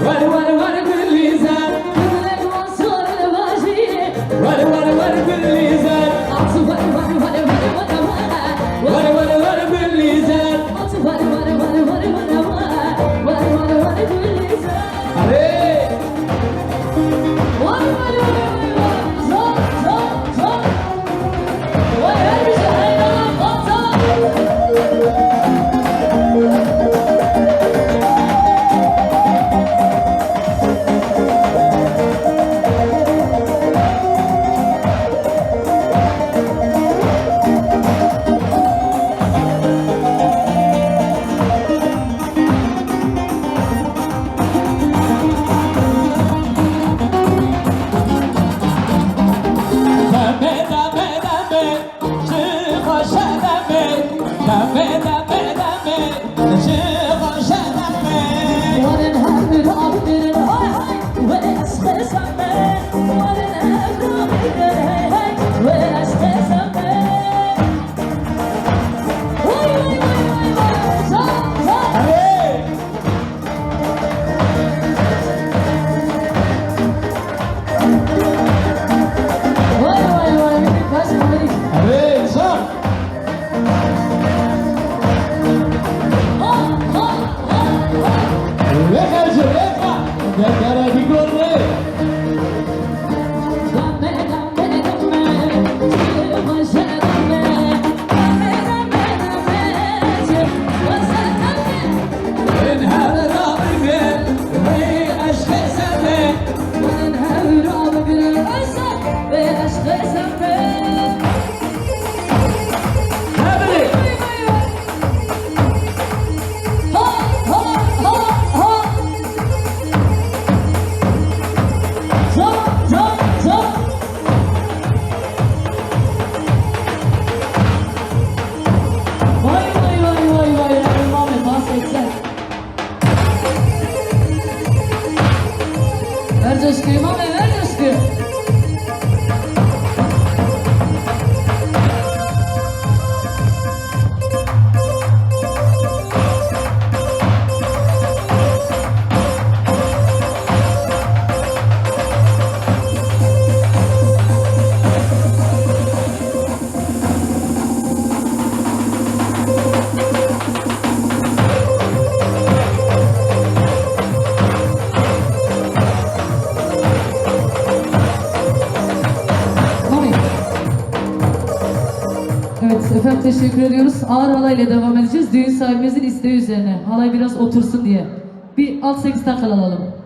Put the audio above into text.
What, what, what, Bravo! Simone. teşekkür ediyoruz. Ağır halayla devam edeceğiz. Düğün sahibimizin isteği üzerine. Halay biraz otursun diye. Bir alt 8 takıl alalım.